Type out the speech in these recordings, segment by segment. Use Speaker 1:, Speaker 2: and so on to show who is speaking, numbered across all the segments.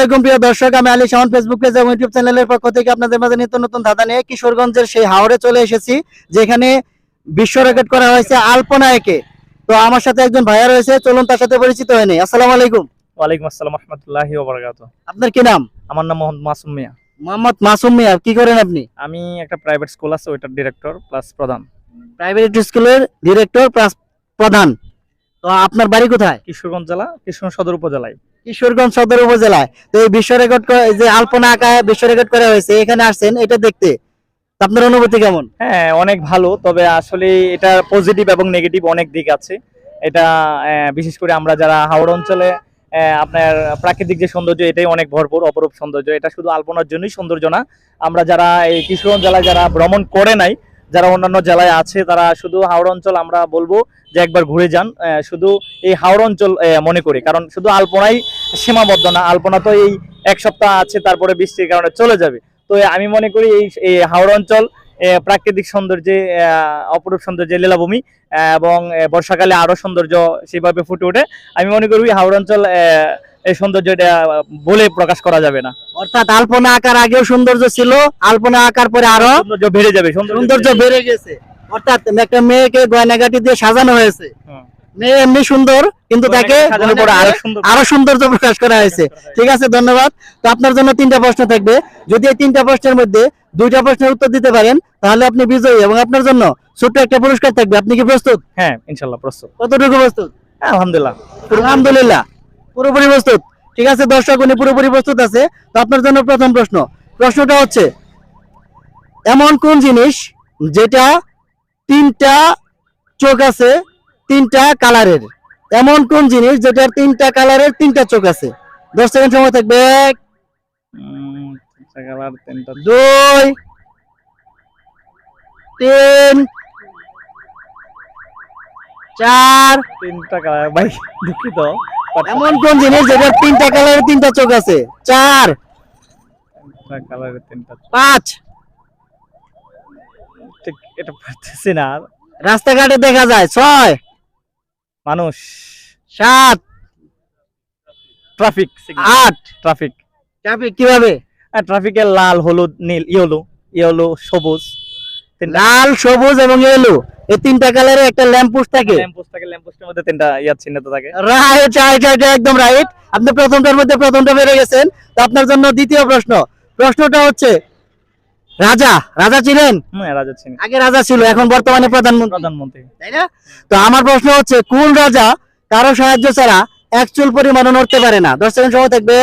Speaker 1: আলাইকুম প্রিয় দর্শক আমি আলী শাহন ফেসবুক পেজ এবং ইউটিউব চ্যানেলের পক্ষ থেকে আপনাদের মাঝে নিত্য নতুন ধাঁধা নিয়ে কিশোরগঞ্জের সেই হাওড়ে চলে এসেছি যেখানে বিশ্ব রেকর্ড করা হয়েছে তো আমার সাথে একজন ভাইয়া রয়েছে চলুন তার সাথে পরিচিত হয়ে আসসালামু আলাইকুম।
Speaker 2: ওয়ালাইকুম আসসালাম রহমতুল্লাহি ওবরাকাত
Speaker 1: আপনার কি নাম?
Speaker 2: আমার নাম মোহাম্মদ মাসুম মিয়া।
Speaker 1: মোহাম্মদ মাসুম মিয়া কি করেন আপনি?
Speaker 2: আমি একটা প্রাইভেট স্কুল আছে ওইটার ডিরেক্টর প্লাস প্রধান।
Speaker 1: প্রাইভেট স্কুলের ডিরেক্টর প্লাস প্রধান। তো আপনার বাড়ি কোথায়?
Speaker 2: কিশোরগঞ্জ জেলা কিশোরগঞ্জ সদর উপজেলায়।
Speaker 1: কিশোরগঞ্জ সদর উপজেলায়। তো এই বিশ্ব রেকর্ড যে আলপনা আঁকা বিশ্ব রেকর্ড করা হয়েছে, এখানে আসছেন, এটা দেখতে। আপনার অনুভূতি কেমন?
Speaker 2: হ্যাঁ অনেক ভালো, তবে আসলে এটা পজিটিভ এবং নেগেটিভ অনেক দিক আছে। এটা বিশেষ করে আমরা যারা হাওড় অঞ্চলে আপনার প্রাকৃতিক যে সৌন্দর্য, এটাই অনেক ভরপুর, অপরূপ সৌন্দর্য। এটা শুধু আলপনার জন্যই সৌন্দর্য না, আমরা যারা এই কিশোরগঞ্জ জেলায় যারা ভ্রমণ করে নাই যারা অন্যান্য জেলায় আছে, তারা শুধু হাওড় অঞ্চল আমরা বলব যে একবার ঘুরে যান। শুধু এই হাওড় অঞ্চল মনে করি। কারণ শুধু আলপনাই সীমাবদ্ধ না, আলপনা তো এই এক সপ্তাহ আছে, তারপরে বৃষ্টির কারণে চলে যাবে। তো আমি মনে করি এই হাওড় অঞ্চল প্রাকৃতিক সৌন্দর্যে অপরূপ সৌন্দর্যে লীলাভূমি এবং বর্ষাকালে আরও সৌন্দর্য সেভাবে ফুটে ওঠে। আমি মনে করি হাওড় অঞ্চল এই সৌন্দর্যটা বলে প্রকাশ করা যাবে না।
Speaker 1: অর্থাৎ আলপনা আঁকার আগেও সৌন্দর্য ছিল আলপনা আঁকার পরে আরও
Speaker 2: সৌন্দর্য বেড়ে যাবে
Speaker 1: সৌন্দর্য বেড়ে গেছে। অর্থাৎ একটা মেয়েকে গয়নাগাটি দিয়ে সাজানো হয়েছে। মেয়ে এমনি সুন্দর কিন্তু তাকে আরও সৌন্দর্য প্রকাশ করা হয়েছে। ঠিক আছে ধন্যবাদ। তো আপনার জন্য তিনটা প্রশ্ন থাকবে। যদি এই তিনটা প্রশ্নের মধ্যে দুইটা প্রশ্নের উত্তর দিতে পারেন তাহলে আপনি বিজয়ী এবং আপনার জন্য ছোট্ট একটা পুরস্কার থাকবে। আপনি কি প্রস্তুত?
Speaker 2: হ্যাঁ ইনশাল্লাহ প্রস্তুত।
Speaker 1: কতটুকু প্রস্তুত?
Speaker 2: হ্যাঁ আলহামদুলিল্লাহ।
Speaker 1: আলহামদুলিল্লাহ। পুরোপুরি প্রস্তুত। ঠিক আছে দর্শক উনি পুরোপুরি প্রস্তুত আছে। তো আপনার জন্য প্রথম প্রশ্ন। প্রশ্নটা হচ্ছে এমন কোন জিনিস যেটা তিনটা চোখ আছে তিনটা কালারের? এমন কোন জিনিস যেটার তিনটা কালারের তিনটা চোখ আছে? দশ সেকেন্ড সময় থাকবে। দুই তিন চার
Speaker 2: তিনটা কালার ভাই দুঃখিত।
Speaker 1: এমন কোন জিনিস যেটার তিনটা কালারের তিনটা চোখ আছে? চার।
Speaker 2: কালারের তিনটা
Speaker 1: পাঁচ।
Speaker 2: এটা পারতেছি না।
Speaker 1: রাস্তাঘাটে দেখা যায় ছয়।
Speaker 2: মানুষ।
Speaker 1: সাত।
Speaker 2: ট্রাফিক
Speaker 1: আট।
Speaker 2: ট্রাফিক
Speaker 1: ট্রাফিক কীভাবে?
Speaker 2: ট্রাফিকের লাল হলুদ নীল ইয়েলো ইয়েলো সবুজ।
Speaker 1: লাল সবুজ এবং এলো এই তিনটা কালারের একটা থাকে?
Speaker 2: থাকে মধ্যে তিনটা চিহ্নিত থাকে।
Speaker 1: রাইট রাইট রাইট একদম রাইট আপনি প্রথমটার মধ্যে প্রথমটা গেছেন তো আপনার জন্য দ্বিতীয় প্রশ্ন। প্রশ্নটা হচ্ছে রাজা রাজা ছিলেন?
Speaker 2: রাজা ছিলেন।
Speaker 1: আগে রাজা ছিল এখন বর্তমানে প্রধানমন্ত্রী।
Speaker 2: প্রধানমন্ত্রী।
Speaker 1: তাই না? তো আমার প্রশ্ন হচ্ছে কোন রাজা কারও সাহায্য ছাড়া এক চুল পরিমাণও নড়তে পারে না? দশ সেকেন্ড সময় থাকবে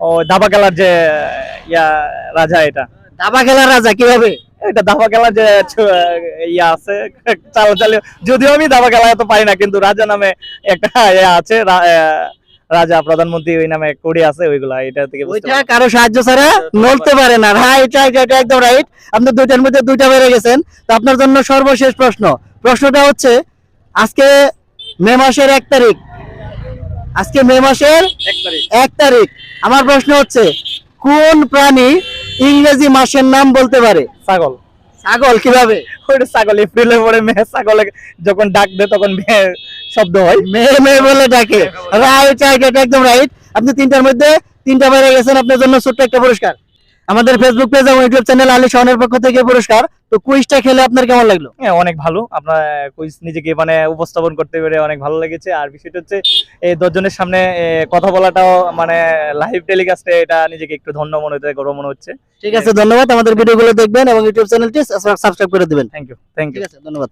Speaker 2: ও দাবা খেলার যে ইয়া রাজা এটা।
Speaker 1: দাবা খেলার রাজা কীভাবে?
Speaker 2: এটা দাবা খেলার যে ইয়া আছে চাল চালে। যদিও আমি দাবা খেলা এত পারি না কিন্তু রাজা নামে একটা ইয়া আছে রাজা প্রধানমন্ত্রী ওই নামে কোডি আছে ওইগুলা এটা থেকে
Speaker 1: ওইটা কারও সাহায্য ছাড়া নড়তে পারে না। রাইট রাইট রাইট একদম রাইট আপনি দুইটার মধ্যে দুইটা বেড়ে গেছেন। তো আপনার জন্য সর্বশেষ প্রশ্ন। প্রশ্নটা হচ্ছে আজকে মে মাসের এক তারিখ। আজকে মে মাসের।
Speaker 2: এক তারিখ।
Speaker 1: আমার প্রশ্ন হচ্ছে কোন প্রাণী ইংরেজি মাসের নাম বলতে পারে?
Speaker 2: ছাগল।
Speaker 1: ছাগল কীভাবে?
Speaker 2: ওইটা ছাগল এপ্রিলের পরে মেয়ে ছাগলে যখন ডাক দেয় তখন মেয়ে শব্দ হয়।
Speaker 1: মেয়ে মেয়ে বলে ডাকে। রাইট রাইট এটা একদম রাইট আপনি তিনটার মধ্যে তিনটা বাইরে গেছেন আপনার জন্য ছোট্ট একটা পুরস্কার। আমাদের ফেসবুক পেজ এবং ইউটিউব চ্যানেল আলী শাহনের পক্ষ থেকে পুরস্কার। তো কুইজটা খেলে আপনার কেমন লাগল?
Speaker 2: হ্যাঁ অনেক ভালো। আপনার কুইজ নিজেকে মানে উপস্থাপন করতে পেরে অনেক ভালো লেগেছে। আর বিষয়টা হচ্ছে এই দশজনের সামনে কথা বলাটাও মানে লাইভ টেলিকাস্টে এটা নিজেকে একটু ধন্য মনে হচ্ছে গর্ব মনে হচ্ছে।
Speaker 1: ঠিক আছে ধন্যবাদ। আমাদের ভিডিওগুলো দেখবেন এবং ইউটিউব চ্যানেলটি সাবস্ক্রাইব করে দিবেন।
Speaker 2: থ্যাংক ইউ থ্যাংক ইউ
Speaker 1: ঠিক আছে ধন্যবাদ।